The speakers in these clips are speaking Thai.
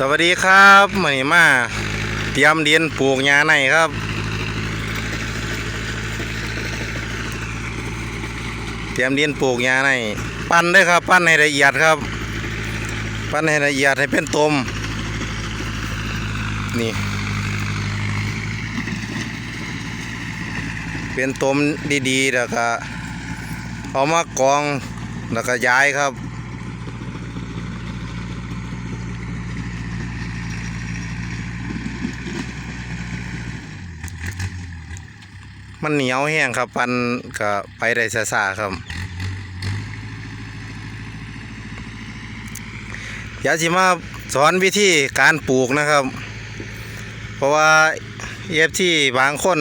สวัสดีครับมื่อนี้มาเตรียมดินปลูกหญ้าในครับ เตรียมดินปลูกหญ้าในปั้นด้วยครับ ปั้นให้ละเอียดครับ ปั้นให้ละเอียดให้เป็นตมนี่ เป็นตมดีๆแล้วก็เอามากองแล้วก็ย้ายครับ มันเหนียวแห้งครับปันก็ไปได้ซาๆครับเดี๋ยวสิมาสอนวิธีการปลูกนะครับ เพราะว่าเอฟที่บางคน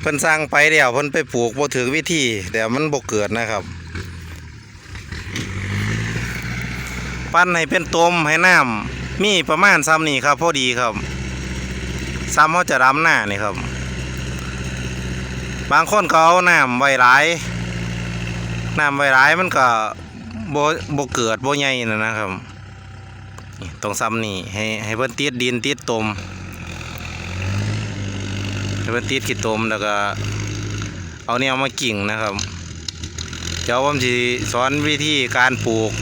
เพิ่นสร้างไปเดี๋ยวเพิ่นไปปลูกบ่ถึงวิธีเดี๋ยวมันบ่เกิดนะครับ ปั้นให้เป็นตมให้น้ำมีประมาณซ้ำนี่ครับพอดีครับ ซ้ำเขาจะรำหน้านี่ครับ บางคนก็เอาน้ำไว้หลายน้ำไว้หลายมันก็โบ่บ่เกิดโบใหญ่นะนะครับตรงซ้ำนี่ให้ให้เพิ่นติดดินติดตมให้เพิ่นติดขี้ตมแล้วก็ เอาเนี่ยมากิ่งนะครับเดี๋ยวผมสิสอนวิธีการปลูก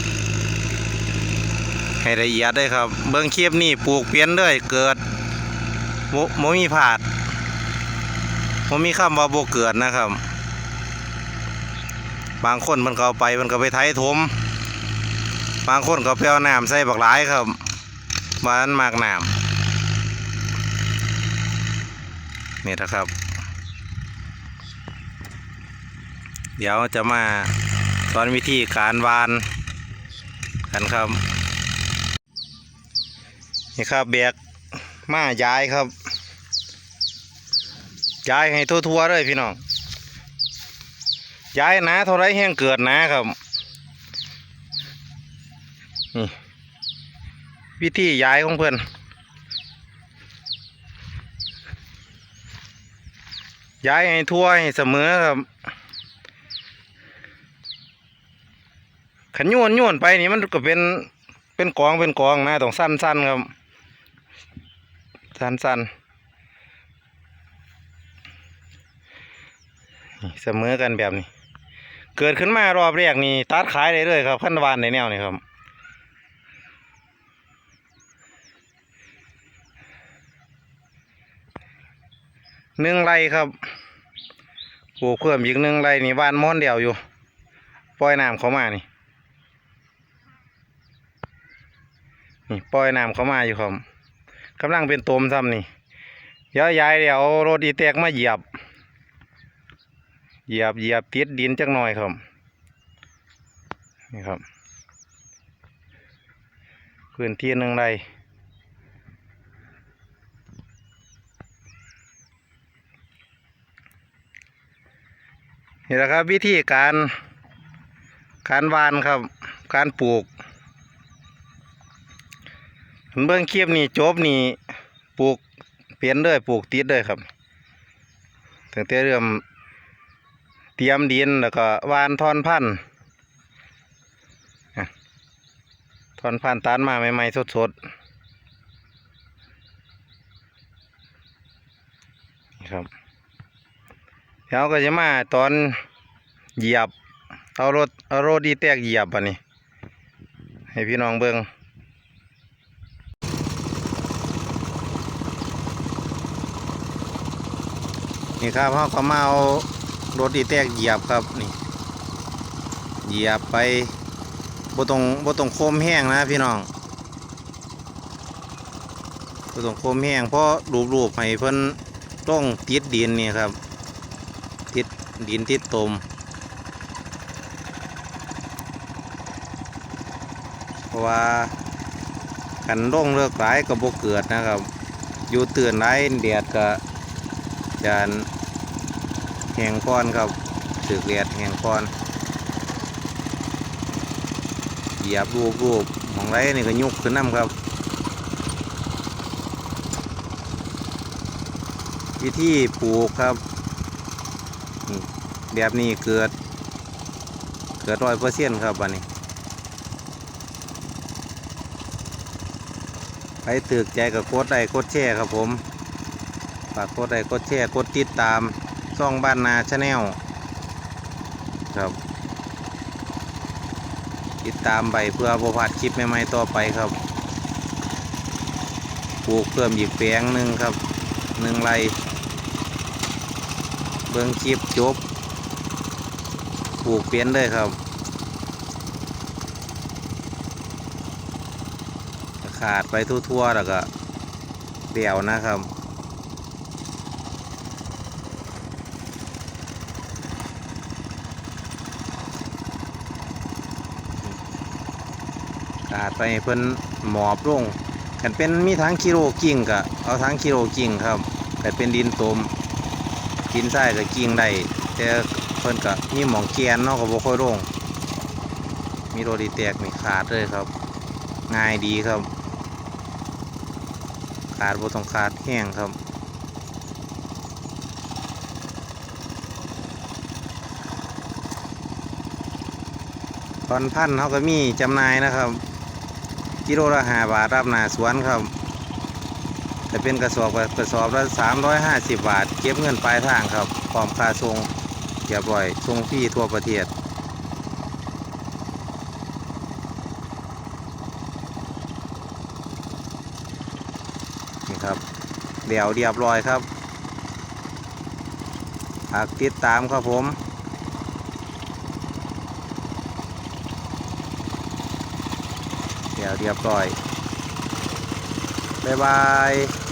ให้ละเอียดได้ครับ เบื้องคลิปนี่ปลูกเปลี่ยนเลยเกิดบ่บ่มีผาด ผมมีคำว่าโบเกิดนะครับ บางคนมันก็ไปมันก็ไปไถถมบางคนก็ไปเอาน้ำใส่บักหลายครับบ้านมากน้ำนี่นะครับ เดี๋ยวจะมาสอนวิธีการวานกันครับ นี่ครับแบกมาย้ายครับ ย้ายให้ทั่วๆเลยพี่น้องย้ายนาเท่าไรแห้งเกิดนะครับนี่วิธีย้ายของเพื่อนย้ายให้ทั่วให้เสมอครับขันโยนโยนไปนี่มันก็เป็นเป็นกองเป็นกองนะต้องสั้นๆครับสั้นๆ เสมอกันแบบนี้ เกิดขึ้นมารอบแรกนี่ตัดขายได้เลยครับขั้นวานในแนวนี้ครับหนึ่งไรครับปลูกเพิ่มอีกหนึ่งไรนี่วานม้อนเดียวอยู่ ปล่อยน้ำเขามานี่นี่ปล่อยน้ำเขามาอยู่ครับกำลังเป็นตมซ้ำนี่เดี๋ยวยายเดี๋ยวรถอีแตกมาเหยียบ เหยียบเหยียบติดดินจักหน่อยครับ นี่ครับ พื้นที่หนึ่งไรนี่แหละครับวิธีการการวานครับ การปลูกเบื้องเคียบนี่จบนี่ปลูกเปลี่ยนเลยปลูกติดเลยครับตั้งแต่เริ่ม เตรียมดินแล้วก็วานทอนพันธุ์ทอนพันธุ์ตันมาใหม่ๆสดๆครับแล้วก็จะมาตอนเหยียบเอารถเอารถดีแตกเหยียบอันนี้ให้พี่น้องเบิ่งนี่ครับเขาก็มาเอา รถอีแตกเหยียบครับนี่ เหยียบไปบตรงบตรงโคมแห้งนะพี่น้องบตรงโคมแห้งเพราะรูปๆให้เพิ่นต้องติดดินนี่ครับ ติดดินติดตมเพราะว่ากันร่องเลือกหลายก็บ่เกิดนะครับ อยู่เตือนหลายแดดก็จาน แหงก้อนครับสึกเลียดแหงก้อนเหยียบรูปรูปมองไรนี่ก็ยุกขึ้นน้ำครับวิธีปลูกครับ แบบนี้เกิด เกิดร้อยเปอร์เซ็นต์ครับอันนี้ไปตึกใจกับโคดไดโคดแช่ครับผม ฝากโคดไดโคดแช่โคดติดตาม ซ่องบ้านนาชาแนลครับ ติดตามไปเพื่อบ่พลาดคลิปใหม่ๆต่อไปครับปลูกเพิ่มอีกแปลงหนึ่งครับหนึ่งไรเบิ่งคลิปจบปลูกเปลี่ยนเลยครับขาดไปทั่วๆแล้วก็เดี่ยวนะครับ ขาดไปเพิ่นหมอบลงกันเป็นมีทั้งกิโลกิ่งก็เอาทั้งกิโลกิ่งครับกันเป็นดินตมดินทรายก็กิ่งได้แต่เพิ่นก็มีหมองแกนนาะก็บ่ค่อยลงมีโรดีแตกนี่ขาดเลยครับ ง่ายดีครับ ขาดบ่ต้องขาดแห้งครับตอนพันเขาก็มีจำนายนะครับ กิโลละห้าบาทรับหนาสวนครับแต่เป็นกระสอบก็กระสอบละสามร้อยห้าสิบบาท เก็บเงินปลายทางครับพร้อมค่าส่งเรียบร้อยส่งฟรีทั่วประเทศนี่ครับเดี๋ยวเรียบร้อยครับฝากติดตามครับผม แล้วเรียบร้อย บ๊ายบาย